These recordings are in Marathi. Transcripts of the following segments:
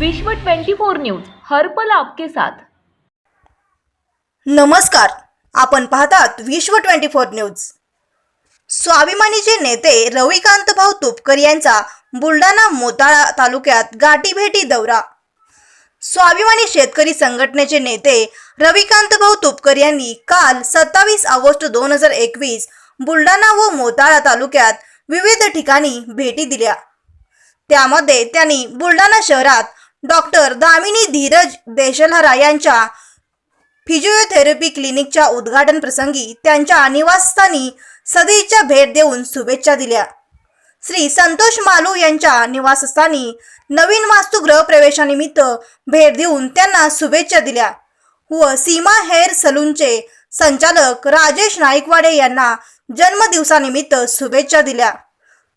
विश्व 24 न्यूज हर्पल आपके साथ. नमस्कार आपण पाहतात विश्व ट्वेंटी फोर न्यूज. स्वाभिमानीचे नेते रविकांत भाऊ तुपकर यांचा बुलढाणा मोताळा तालुक्यात गाठीभेटी दौरा. स्वाभिमानी शेतकरी संघटनेचे नेते रविकांत भाऊ तुपकर यांनी काल सत्तावीस ऑगस्ट दोन हजार एकवीस बुलढाणा व मोताळा तालुक्यात विविध ठिकाणी भेटी दिल्या. त्यामध्ये त्यांनी बुलढाणा शहरात डॉक्टर दामिनी धीरज देशनहरा यांच्या फिजिओथेरपी क्लिनिकच्या उद्घाटन प्रसंगी त्यांच्या निवासस्थानी सदिच्छा भेट देऊन शुभेच्छा दिल्या. श्री संतोष मालू यांच्या निवासस्थानी नवीन वास्तुगृह प्रवेशानिमित्त भेट देऊन त्यांना शुभेच्छा दिल्या. व सीमा हेअर सलूनचे संचालक राजेश नाईकवाडे यांना जन्मदिवसानिमित्त शुभेच्छा दिल्या.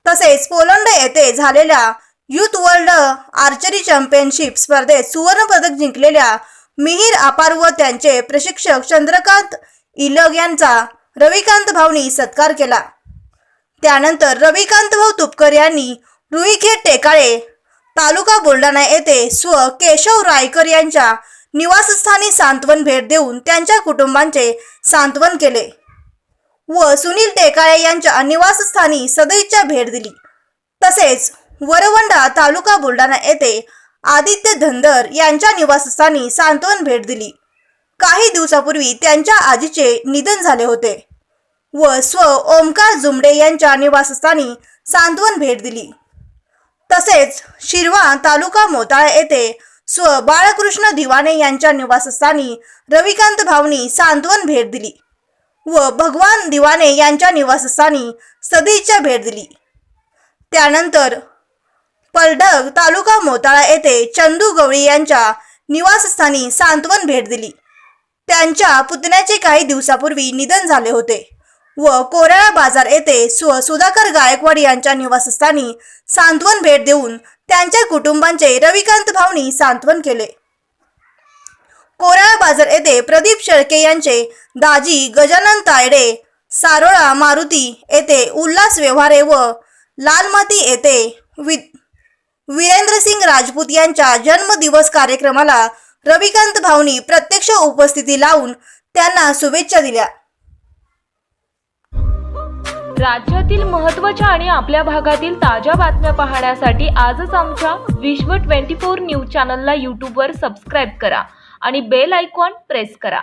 तसेच पोलंड येथे झालेल्या युथ वर्ल्ड आर्चरी चॅम्पियनशिप स्पर्धेत सुवर्णपदक जिंकलेल्या मिहीर आपार व त्यांचे प्रशिक्षक चंद्रकांत इलग यांचा रविकांत भाऊनी सत्कार केला. त्यानंतर रविकांत भाऊ तुपकर यांनी रुईखेड टेकाळे तालुका बुलढाणा येथे स्व केशव रायकर यांच्या निवासस्थानी सांत्वन भेट देऊन त्यांच्या कुटुंबांचे सांत्वन केले व सुनील टेकाळे यांच्या निवासस्थानी सदैच्छा भेट दिली. तसेच वरवंडा तालुका बुलढाणा येथे आदित्य धनदर यांच्या निवासस्थानी सांत्वन भेट दिली. काही दिवसापूर्वी त्यांच्या आजीचे निधन झाले होते व स्व ओमकार जुमडे यांच्या निवासस्थानी सांत्वन भेट दिली. तसेच शिरवा तालुका मोताळा येथे स्व बाळकृष्ण दिवाने यांच्या निवासस्थानी रविकांत भावनी सांत्वन भेट दिली व भगवान दिवाणे यांच्या निवासस्थानी सदिच्छा भेट दिली. त्यानंतर पलढग तालुका मोताळा येथे चंदू गवळी यांच्या निवासस्थानी सांत्वन भेट दिली. त्यांच्या पुतण्याचे काही दिवसापूर्वी निधन झाले होते व कोराळा बाजार येथे स्व सुधाकर गायकवाड यांच्या निवासस्थानी सांत्वन भेट देऊन त्यांच्या कुटुंबांचे रविकांत भावनी सांत्वन केले. कोराळा बाजार येथे प्रदीप शेळके यांचे दाजी गजानन तायडे सारोळा मारुती येथे उल्हास व्यवहारे व लालमाती येथे वि वीरेंद्रसिंग राजपूत यांच्या जन्मदिवस कार्यक्रमाला रविकांत भाऊनी प्रत्यक्ष उपस्थिती लावून त्यांना शुभेच्छा दिल्या. राज्यातील महत्त्वाच्या आणि आपल्या भागातील ताज्या बातम्या पाहण्यासाठी आजच आमच्या विश्व 24 न्यूज चॅनलला यूट्यूबवर सबस्क्राईब करा आणि बेल आयकॉन प्रेस करा.